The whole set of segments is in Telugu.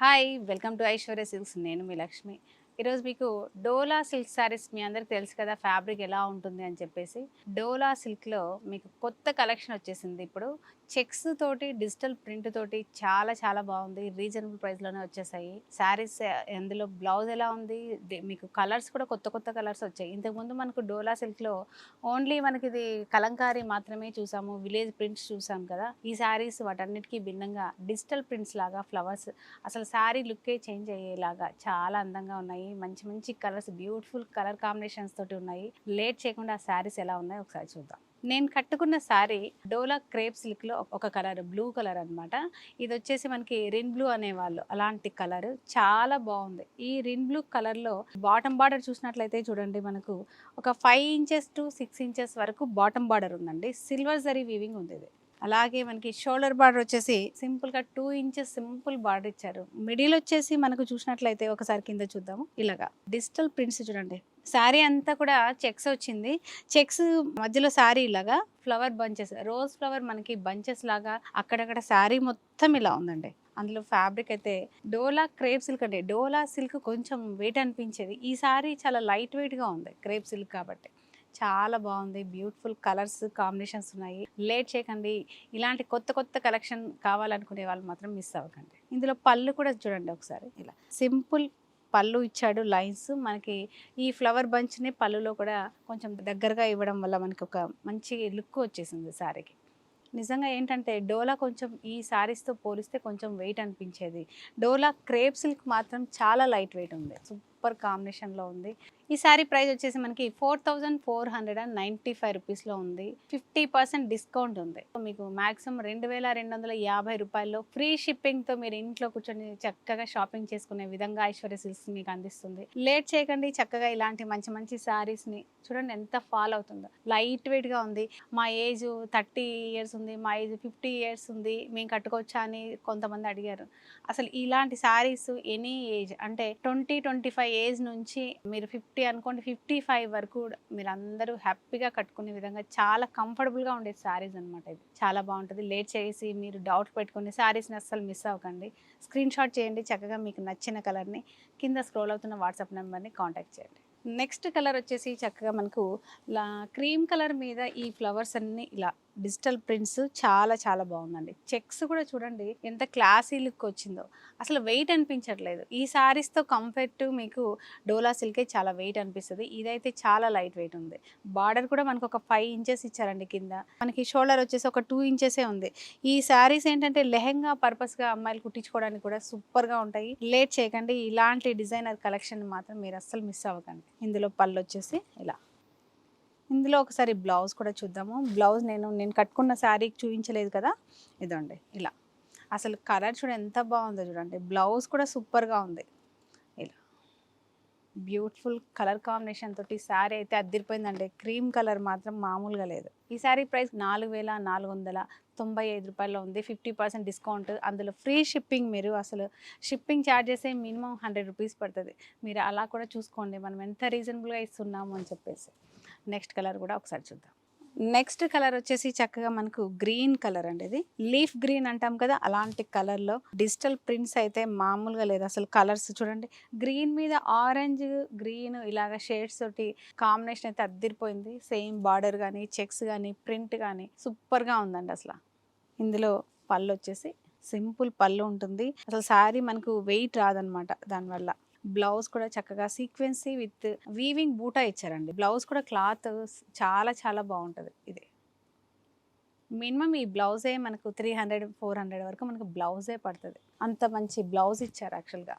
Hi welcome to Aishwarya silks. నేను మీ లక్ష్మి. ఈరోజు మీకు డోలా సిల్క్ శారీస్ మీ అందరికి తెలుసు కదా ఫ్యాబ్రిక్ ఎలా ఉంటుంది అని చెప్పేసి. డోలా సిల్క్లో మీకు కొత్త కలెక్షన్ వచ్చేసింది ఇప్పుడు. చెక్స్ తోటి డిజిటల్ ప్రింట్ తోటి చాలా చాలా బాగుంది. రీజనబుల్ ప్రైస్లోనే వచ్చేసాయి. శారీస్ అందులో బ్లౌజ్ ఎలా ఉంది? మీకు కలర్స్ కూడా కొత్త కొత్త కలర్స్ వచ్చాయి. ఇంతకుముందు మనకు డోలా సిల్క్లో ఓన్లీ మనకి ఇది కలంకారీ మాత్రమే చూసాము. విలేజ్ ప్రింట్స్ చూసాం కదా. ఈ శారీస్ వాటన్నిటికీ భిన్నంగా డిజిటల్ ప్రింట్స్ లాగా ఫ్లవర్స్ అసలు శారీ లుక్కే చేంజ్ అయ్యేలాగా చాలా అందంగా ఉన్నాయి. మంచి మంచి కలర్స్ బ్యూటిఫుల్ కలర్ కాంబినేషన్స్ తోటి ఉన్నాయి. లేట్ చేయకుండా ఆ శారీస్ ఎలా ఉన్నాయో ఒకసారి చూద్దాం. నేను కట్టుకున్న శారీ డోలా క్రేప్ సిల్క్లో ఒక కలర్ బ్లూ కలర్ అనమాట ఇది వచ్చేసి మనకి రిన్ బ్లూ అనేవాళ్ళు అలాంటి కలర్. చాలా బాగుంది. ఈ రిన్ బ్లూ కలర్లో బాటమ్ బార్డర్ చూసినట్లయితే చూడండి మనకు ఒక five inches to six inches వరకు బాటమ్ బార్డర్ ఉందండి. సిల్వర్ జరీ వీవింగ్ ఉంది ఇది. అలాగే మనకి షోల్డర్ బార్డర్ వచ్చేసి సింపుల్గా టూ ఇంచెస్ సింపుల్ బార్డర్ ఇచ్చారు. మిడిల్ వచ్చేసి మనకు చూసినట్లయితే ఒకసారి కింద చూద్దాము. ఇలాగా. డిజిటల్ ప్రింట్స్ చూడండి. శారీ అంతా కూడా చెక్స్ వచ్చింది. చెక్స్ మధ్యలో శారీ ఇలాగా ఫ్లవర్ బంచెస్ రోజ్ ఫ్లవర్ మనకి బంచెస్ లాగా అక్కడక్కడ శారీ మొత్తం ఇలా ఉందండి. అందులో ఫ్యాబ్రిక్ అయితే డోలా క్రేప్ సిల్క్ అంటే డోలా సిల్క్ కొంచెం వెయిట్ అనిపించేది. ఈ సారీ చాలా లైట్ వెయిట్గా ఉంది క్రేప్ సిల్క్ కాబట్టి. చాలా బాగుంది. బ్యూటిఫుల్ కలర్స్ కాంబినేషన్స్ ఉన్నాయి. లేట్ చేయకండి. ఇలాంటి కొత్త కొత్త కలెక్షన్ కావాలనుకునే వాళ్ళు మాత్రం మిస్ అవ్వకండి. ఇందులో పళ్ళు కూడా చూడండి ఒకసారి. ఇలా సింపుల్ పళ్ళు ఇచ్చాడు లైన్స్. మనకి ఈ ఫ్లవర్ బంచ్ని పళ్ళులో కూడా కొంచెం దగ్గరగా ఇవ్వడం వల్ల మనకి ఒక మంచి లుక్ వచ్చేసింది శారీకి నిజంగా ఏంటంటే డోలా కొంచెం ఈ శారీస్తో పోలిస్తే కొంచెం వెయిట్ అనిపించేది. డోలా క్రేప్ సిల్క్ మాత్రం చాలా లైట్ వెయిట్ ఉంది. సూపర్ కాంబినేషన్లో ఉంది. ఈ శారీ ప్రైస్ వచ్చేసి మనకి four thousand four hundred and ninety five రూపీస్లో ఉంది. ఫిఫ్టీ పర్సెంట్ డిస్కౌంట్ ఉంది. మీకు మ్యాక్సిమం రెండు వేల రెండు వందల యాభై రూపాయల్లో ఫ్రీ షిప్పింగ్తో మీరు ఇంట్లో కూర్చొని చక్కగా షాపింగ్ చేసుకునే విధంగా ఐశ్వర్య సిల్క్స్ మీకు అందిస్తుంది. లేట్ చేయకండి చక్కగా ఇలాంటి మంచి మంచి శారీస్ని చూడండి ఎంత ఫాల్ అవుతుందో. లైట్ వెయిట్గా ఉంది. మా ఏజ్ థర్టీ ఇయర్స్ ఉంది మా ఏజ్ ఫిఫ్టీ ఇయర్స్ ఉంది. మేము కట్టుకోవచ్చా అని కొంతమంది అడిగారు. అసలు ఇలాంటి శారీస్ ఎనీ ఏజ్ అంటే ట్వంటీ ట్వంటీ ఫైవ్ ఏజ్ నుంచి మీరు ఫిఫ్టీ ఫిఫ్టీ అనుకోండి ఫిఫ్టీ ఫైవ్ వరకు కూడా మీరు అందరూ హ్యాపీగా కట్టుకునే విధంగా చాలా కంఫర్టబుల్గా ఉండే శారీస్ అనమాట ఇది. చాలా బాగుంటుంది. లేట్ చేసి మీరు డౌట్ పెట్టుకునే శారీస్ని అస్సలు మిస్ అవ్వకండి. స్క్రీన్ షాట్ చేయండి చక్కగా మీకు నచ్చిన కలర్ని కింద స్క్రోల్ అవుతున్న వాట్సాప్ నెంబర్ని కాంటాక్ట్ చేయండి. నెక్స్ట్ కలర్ వచ్చేసి చక్కగా మనకు లా క్రీమ్ కలర్ మీద ఈ ఫ్లవర్స్ అన్నీ ఇలా డిజిటల్ ప్రింట్స్ చాలా చాలా బాగుందండి. చెక్స్ కూడా చూడండి ఎంత క్లాసీ లుక్ వచ్చిందో. అసలు వెయిట్ అనిపించట్లేదు. ఈ శారీస్తో కంఫర్ట్ టు మీకు డోలా సిల్కే చాలా వెయిట్ అనిపిస్తుంది. ఇదైతే చాలా లైట్ వెయిట్ ఉంది. బార్డర్ కూడా మనకు ఒక ఫైవ్ ఇంచెస్ ఇచ్చారండి కింద. మనకి షోల్డర్ వచ్చేసి ఒక టూ ఇంచెసే ఉంది. ఈ శారీస్ ఏంటంటే లెహెంగా పర్పస్గా అమ్మాయిలు కుట్టించుకోవడానికి కూడా సూపర్గా ఉంటాయి. లేట్ చేయకండి. ఇలాంటి డిజైనర్ కలెక్షన్ మాత్రం మీరు అస్సలు మిస్ అవ్వకండి. ఇందులో పళ్ళు వచ్చేసి ఇలా. ఇందులో ఒకసారి బ్లౌజ్ కూడా చూద్దాము. బ్లౌజ్ నేను నేను కట్టుకున్న శారీకి చూపించలేదు కదా? ఇదండి ఇలా. అసలు కలర్ చూడ ఎంత బాగుందో చూడండి. బ్లౌజ్ కూడా సూపర్గా ఉంది. ఇలా. బ్యూటిఫుల్ కలర్ కాంబినేషన్ తోటి శారీ అయితే అద్దరిపోయిందండి. క్రీమ్ కలర్ మాత్రం మామూలుగా లేదు. ఈ శారీ ప్రైస్ నాలుగు వేల నాలుగు వందల తొంభై ఐదు రూపాయల్లో ఉంది. Fifty percent discount. అందులో ఫ్రీ షిప్పింగ్ మీరు అసలు shipping charges minimum hundred rupees పడుతుంది. మీరు అలా కూడా చూసుకోండి. మనం ఎంత రీజనబుల్గా ఇస్తున్నాము అని చెప్పేసి. నెక్స్ట్ కలర్ కూడా ఒకసారి చూద్దాం. నెక్స్ట్ కలర్ వచ్చేసి చక్కగా మనకు గ్రీన్ కలర్ అండి ఇది. లీఫ్ గ్రీన్ అంటాం కదా అలాంటి కలర్లో డిజిటల్ ప్రింట్స్ అయితే మామూలుగా లేదు. అసలు కలర్స్ చూడండి గ్రీన్ మీద ఆరెంజ్ గ్రీన్ ఇలాగ షేడ్స్ తోటి కాంబినేషన్ అయితే అద్దరిపోయింది. సేమ్ బార్డర్ కానీ చెక్స్ కానీ ప్రింట్ కానీ సూపర్గా ఉందండి అసలు. ఇందులో పళ్ళు వచ్చేసి సింపుల్ పళ్ళు ఉంటుంది. అసలు శారీ మనకు వెయిట్ రాదనమాట దానివల్ల. బ్లౌజ్ కూడా చక్కగా సీక్వెన్సీ విత్ వీవింగ్ బూటా ఇచ్చారండి. బ్లౌజ్ కూడా క్లాత్ చాలా చాలా బాగుంటుంది ఇది. మినిమం ఈ బ్లౌజే మనకు త్రీ హండ్రెడ్ ఫోర్ హండ్రెడ్ వరకు మనకు బ్లౌజే పడుతుంది. అంత మంచి బ్లౌజ్ ఇచ్చారు యాక్చువల్గా.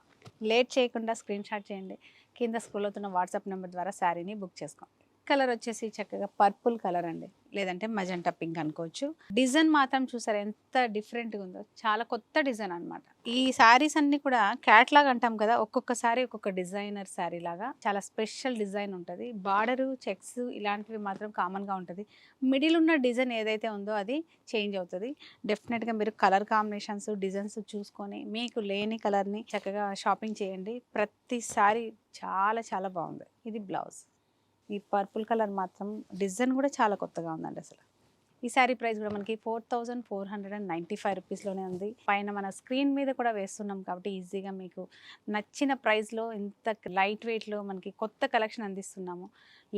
లేట్ చేయకుండా స్క్రీన్ షాట్ చేయండి. కింద స్క్రోల్ అవుతున్న వాట్సాప్ నెంబర్ ద్వారా శారీని బుక్ చేసుకోండి. కలర్ వచ్చేసి చక్కగా పర్పుల్ కలర్ అండి. లేదంటే మజంటా పింక్ అనుకోవచ్చు. డిజైన్ మాత్రం చూసారు ఎంత డిఫరెంట్గా ఉందో. చాలా కొత్త డిజైన్ అన్నమాట. ఈ శారీస్ అన్ని కూడా క్యాట్లాగ్ అంటాం కదా ఒక్కొక్కసారి ఒక్కొక్క డిజైనర్ శారీ లాగా. చాలా స్పెషల్ డిజైన్ ఉంటుంది. బార్డరు చెక్స్ ఇలాంటివి మాత్రం కామన్గా ఉంటుంది. మిడిల్ ఉన్న డిజైన్ ఏదైతే ఉందో అది చేంజ్ అవుతుంది. డెఫినెట్గా మీరు కలర్ కాంబినేషన్స్ డిజైన్స్ చూసుకొని మీకు లేని కలర్ని చక్కగా షాపింగ్ చేయండి. ప్రతిసారి చాలా చాలా బాగుంది. ఇది బ్లౌజ్. ఈ పర్పుల్ కలర్ మాత్రం డిజైన్ కూడా చాలా కొత్తగా ఉందండి అసలు. ఈ శారీ ప్రైస్ కూడా మనకి four thousand four hundred and ninety five రూపీస్లోనే ఉంది. పైన మన స్క్రీన్ మీద కూడా వేస్తున్నాం కాబట్టి ఈజీగా మీకు నచ్చిన ప్రైస్లో ఇంత లైట్ వెయిట్లో మనకి కొత్త కలెక్షన్ అందిస్తున్నాము.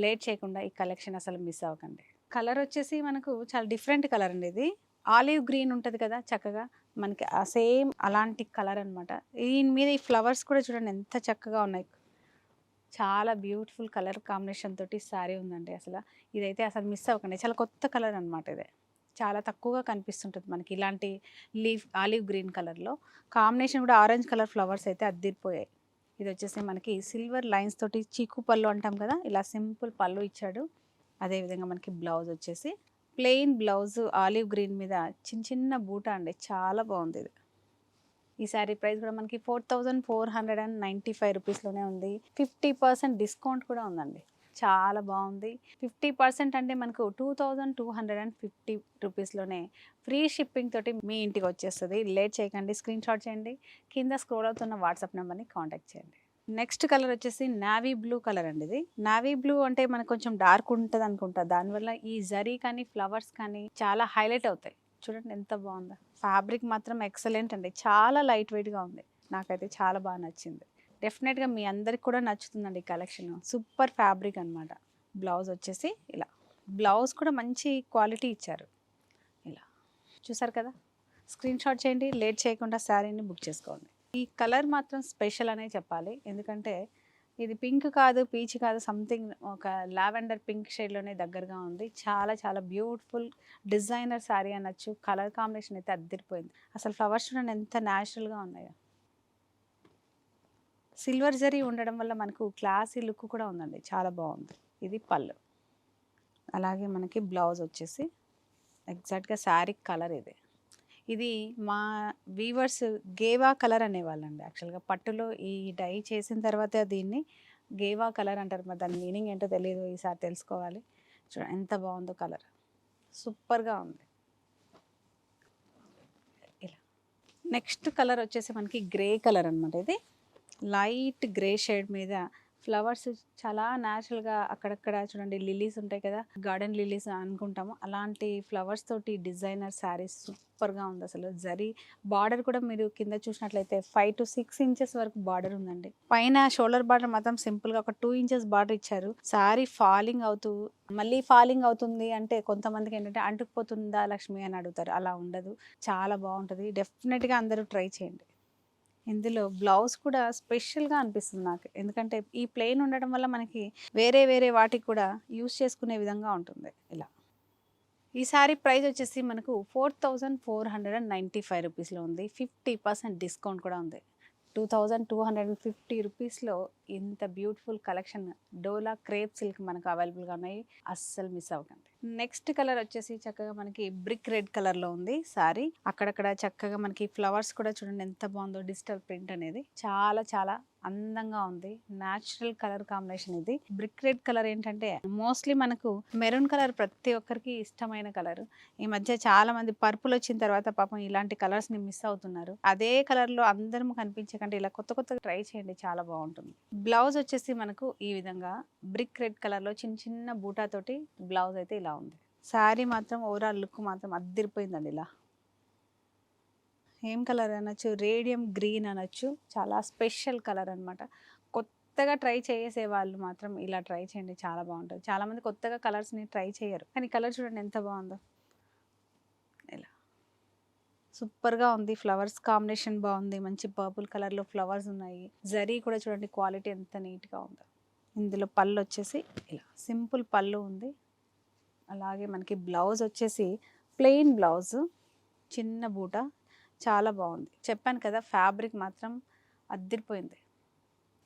లేట్ చేయకుండా ఈ కలెక్షన్ అసలు మిస్ అవ్వకండి. కలర్ వచ్చేసి మనకు చాలా డిఫరెంట్ కలర్ అండి ఇది. ఆలివ్ గ్రీన్ ఉంటుంది కదా చక్కగా మనకి ఆ సేమ్ అలాంటి కలర్ అనమాట దీని మీద ఈ ఫ్లవర్స్ కూడా చూడండి ఎంత చక్కగా ఉన్నాయి. చాలా బ్యూటిఫుల్ కలర్ కాంబినేషన్ తోటి శారీ ఉందండి అసలు. ఇదైతే అసలు మిస్ అవ్వకండి. చాలా కొత్త కలర్ అనమాట ఇది. చాలా తక్కువగా కనిపిస్తుంటుంది మనకి ఇలాంటి లీఫ్ ఆలివ్ గ్రీన్ కలర్లో. కాంబినేషన్ కూడా ఆరెంజ్ కలర్ ఫ్లవర్స్ అయితే అద్దిరిపోయాయి. ఇది వచ్చేసి మనకి సిల్వర్ లైన్స్ తోటి చీకు పళ్ళు అంటాం కదా ఇలా సింపుల్ పళ్ళు ఇచ్చాడు. అదేవిధంగా మనకి బ్లౌజ్ వచ్చేసి ప్లెయిన్ బ్లౌజ్ ఆలివ్ గ్రీన్ మీద చిన్న చిన్న బూట అండి. చాలా బాగుంది ఇది. ఈ శారీ ప్రైస్ కూడా మనకి four thousand four hundred and ninety five రూపీస్లోనే ఉంది. ఫిఫ్టీ పర్సెంట్ డిస్కౌంట్ కూడా ఉందండి. చాలా బాగుంది. ఫిఫ్టీ పర్సెంట్ అంటే మనకు two thousand two hundred and fifty రూపీస్లోనే free shipping తోటి మీ ఇంటికి వచ్చేస్తుంది. లేట్ చేయకండి స్క్రీన్ షాట్ చేయండి. కింద స్క్రోల్ అవుతున్న వాట్సాప్ నెంబర్ని కాంటాక్ట్ చేయండి. నెక్స్ట్ కలర్ వచ్చేసి నావీ బ్లూ కలర్ అండి ఇది. నావీ బ్లూ అంటే మనకు కొంచెం డార్క్ ఉంటుంది అనుకుంటా దానివల్ల ఈ జరీ కానీ ఫ్లవర్స్ కానీ చాలా హైలైట్ అవుతాయి. చూడండి ఎంత బాగుందో. ఫ్యాబ్రిక్ మాత్రం ఎక్సలెంట్ అండి. చాలా లైట్ వెయిట్గా ఉంది. నాకైతే చాలా బాగా నచ్చింది. డెఫినెట్గా మీ అందరికి కూడా నచ్చుతుందండి కలెక్షన్ సూపర్ ఫ్యాబ్రిక్ అన్నమాట. బ్లౌజ్ వచ్చేసి ఇలా. బ్లౌజ్ కూడా మంచి క్వాలిటీ ఇచ్చారు. ఇలా. చూసారు కదా? స్క్రీన్ షాట్ చేయండి. లేట్ చేయకుండా శారీని బుక్ చేసుకోండి. ఈ కలర్ మాత్రం స్పెషల్ అనే చెప్పాలి. ఎందుకంటే ఇది పింక్ కాదు పీచ్ కాదు సంథింగ్ ఒక లావెండర్ పింక్ షేడ్లోనే దగ్గరగా ఉంది. చాలా చాలా బ్యూటిఫుల్ డిజైనర్ శారీ అనొచ్చు. కలర్ కాంబినేషన్ అయితే అద్దరిపోయింది. అసలు ఫ్లవర్స్ చూడండి ఎంత న్యాచురల్గా ఉన్నాయో. సిల్వర్ జరీ ఉండడం వల్ల మనకు క్లాసీ లుక్ కూడా ఉందండి. చాలా బాగుంది. ఇది పళ్ళు. అలాగే మనకి బ్లౌజ్ వచ్చేసి ఎగ్జాక్ట్గా శారీ కలర్ ఇది. ఇది మా వీవర్స్ గేవా కలర్ అనేవాళ్ళండి. యాక్చువల్గా పట్టులో ఈ డై చేసిన తర్వాత దీన్ని గేవా కలర్ అంటారు. మరి దాని మీనింగ్ ఏంటో తెలియదు ఈసారి తెలుసుకోవాలి. చూడండి ఎంత బాగుందో కలర్. సూపర్గా ఉంది. ఇలా. నెక్స్ట్ కలర్ వచ్చేసి మనకి గ్రే కలర్ అనమాట ఇది లైట్ గ్రే షేడ్ మీద ఫ్లవర్స్ చాలా న్యాచురల్గా అక్కడక్కడ చూడండి లిలీస్ ఉంటాయి కదా గార్డెన్ లిలీస్ అనుకుంటాము. అలాంటి ఫ్లవర్స్ తోటి డిజైనర్ శారీస్ సూపర్గా ఉంది అసలు. జరీ బార్డర్ కూడా మీరు కింద చూసినట్లయితే ఫైవ్ టు సిక్స్ ఇంచెస్ వరకు బార్డర్ ఉందండి. పైన షోల్డర్ బార్డర్ మాత్రం సింపుల్గా ఒక టూ ఇంచెస్ బార్డర్ ఇచ్చారు. శారీ ఫాలింగ్ అవుతూ మళ్ళీ ఫాలింగ్ అవుతుంది అంటే కొంతమందికి ఏంటంటే అంటుకుపోతుందా లక్ష్మి అని అడుగుతారు. అలా ఉండదు. చాలా బాగుంటుంది. డెఫినెట్గా అందరూ ట్రై చేయండి. ఇందులో బ్లౌజ్ కూడా స్పెషల్గా అనిపిస్తుంది నాకు. ఎందుకంటే ఈ ప్లెయిన్ ఉండడం వల్ల మనకి వేరే వేరే వాటికి కూడా యూస్ చేసుకునే విధంగా ఉంటుంది ఇలా. ఈ సారీ ప్రైస్ వచ్చేసి మనకు four thousand four hundred and ninety five రూపీస్లో ఉంది. ఫిఫ్టీ పర్సెంట్ డిస్కౌంట్ కూడా ఉంది. Two thousand two hundred and fifty రూపీస్లో ఇంత beautiful collection dola crepe silk మనకు అవైలబుల్గా ఉన్నాయి. అస్సలు మిస్ అవ్వకండి. నెక్స్ట్ కలర్ వచ్చేసి చక్కగా మనకి బ్రిక్ రెడ్ కలర్లో ఉంది సారీ. అక్కడక్కడ చక్కగా మనకి ఫ్లవర్స్ కూడా చూడండి ఎంత బాగుందో డిజిటల్ ప్రింట్ అనేది. చాలా చాలా అందంగా ఉంది. న్యాచురల్ కలర్ కాంబినేషన్ ఇది. బ్రిక్ రెడ్ కలర్ ఏంటంటే మోస్ట్లీ మనకు మెరూన్ కలర్ ప్రతి ఒక్కరికి ఇష్టమైన కలర్ ఈ మధ్య చాలా మంది పర్పుల్ వచ్చిన తర్వాత పాపం ఇలాంటి కలర్స్ని మిస్ అవుతున్నారు. అదే కలర్లో అందరం కనిపించే కంటే ఇలా కొత్త కొత్తగా ట్రై చేయండి చాలా బాగుంటుంది. బ్లౌజ్ వచ్చేసి మనకు ఈ విధంగా బ్రిక్ రెడ్ కలర్లో చిన్న చిన్న బూటాతోటి బ్లౌజ్ అయితే ఇలా ఉంది. శారీ మాత్రం ఓవరాల్ లుక్ మాత్రం అద్దరిపోయిందండి ఇలా. ఏం కలర్ అనొచ్చు? రేడియం గ్రీన్ అనొచ్చు. చాలా స్పెషల్ కలర్ అనమాట కొత్తగా ట్రై చేసే వాళ్ళు మాత్రం ఇలా ట్రై చేయండి. చాలా బాగుంటుంది. చాలామంది కొత్తగా కలర్స్ని ట్రై చేయరు. కానీ కలర్ చూడండి ఎంత బాగుందో. ఇలా. సూపర్గా ఉంది. ఫ్లవర్స్ కాంబినేషన్ బాగుంది. మంచి పర్పుల్ కలర్లో ఫ్లవర్స్ ఉన్నాయి. జరీ కూడా చూడండి. క్వాలిటీ ఎంత నీట్గా ఉందో. ఇందులో పళ్ళు వచ్చేసి ఇలా. సింపుల్ పళ్ళు ఉంది. అలాగే మనకి బ్లౌజ్ వచ్చేసి ప్లెయిన్ బ్లౌజ్. చిన్న బూట. చాలా బాగుంది. చెప్పాను కదా ఫ్యాబ్రిక్ మాత్రం అద్దరిపోయింది.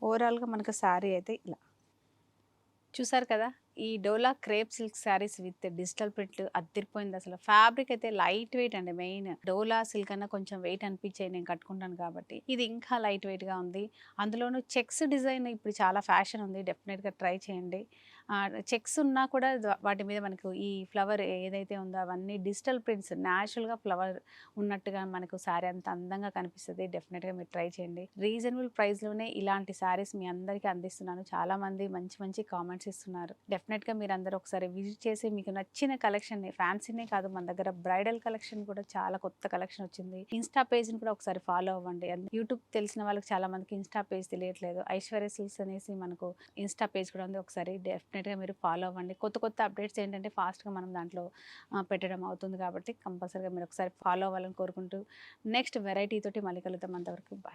ఓవరాల్గా మనకు శారీ అయితే ఇలా. చూసారు కదా ఈ dola crepe silk sarees with digital print అద్దరిపోయింది అసలు. ఫ్యాబ్రిక్ అయితే లైట్ వెయిట్ అండి మెయిన్. డోలా సిల్క్ అన్న కొంచెం వెయిట్ అనిపించాయి నేను కట్టుకుంటాను కాబట్టి. ఇది ఇంకా లైట్ వెయిట్గా ఉంది. అందులోనూ చెక్స్ డిజైన్ ఇప్పుడు చాలా ఫ్యాషన్ ఉంది. డెఫినెట్గా ట్రై చేయండి. చెక్స్ ఉన్నా కూడా వాటి మీద మనకు ఈ ఫ్లవర్ ఏదైతే ఉందో అవన్నీ డిజిటల్ ప్రింట్స్ న్యాచురల్గా ఫ్లవర్ ఉన్నట్టుగా మనకు శారీ అంత అందంగా కనిపిస్తుంది. డెఫినెట్గా మీరు ట్రై చేయండి. రీజనబుల్ ప్రైస్లోనే ఇలాంటి శారీస్ మీ అందరికీ అందిస్తున్నాను. చాలామంది మంచి మంచి కామెంట్స్ ఇస్తున్నారు. డెఫినెట్గా మీరు అందరూ ఒకసారి విజిట్ చేసి మీకు నచ్చిన కలెక్షన్ని ఫ్యాన్సీనే కాదు మన దగ్గర బ్రైడల్ కలెక్షన్ కూడా చాలా కొత్త కలెక్షన్ వచ్చింది. ఇన్స్టా పేజ్ని కూడా ఒకసారి ఫాలో అవ్వండి. యూట్యూబ్ తెలిసిన వాళ్ళకి చాలా మందికి ఇన్స్టా పేజ్ తెలియట్లేదు. ఐశ్వర్య సిల్స్ అనేసి మనకు ఇన్స్టా పేజ్ కూడా ఉంది. ఒకసారి డెఫ్ డెఫినెట్గా మీరు ఫాలో అవ్వండి. కొత్త కొత్త అప్డేట్స్ ఏంటంటే ఫాస్ట్గా మనం దాంట్లో పెట్టడం అవుతుంది కాబట్టి కంపల్సరీగా మీరు ఒకసారి ఫాలో అవ్వాలని కోరుకుంటూ నెక్స్ట్ వెరైటీ తోటి మళ్ళీ కలుద్దాం అంతవరకు. బాయ్.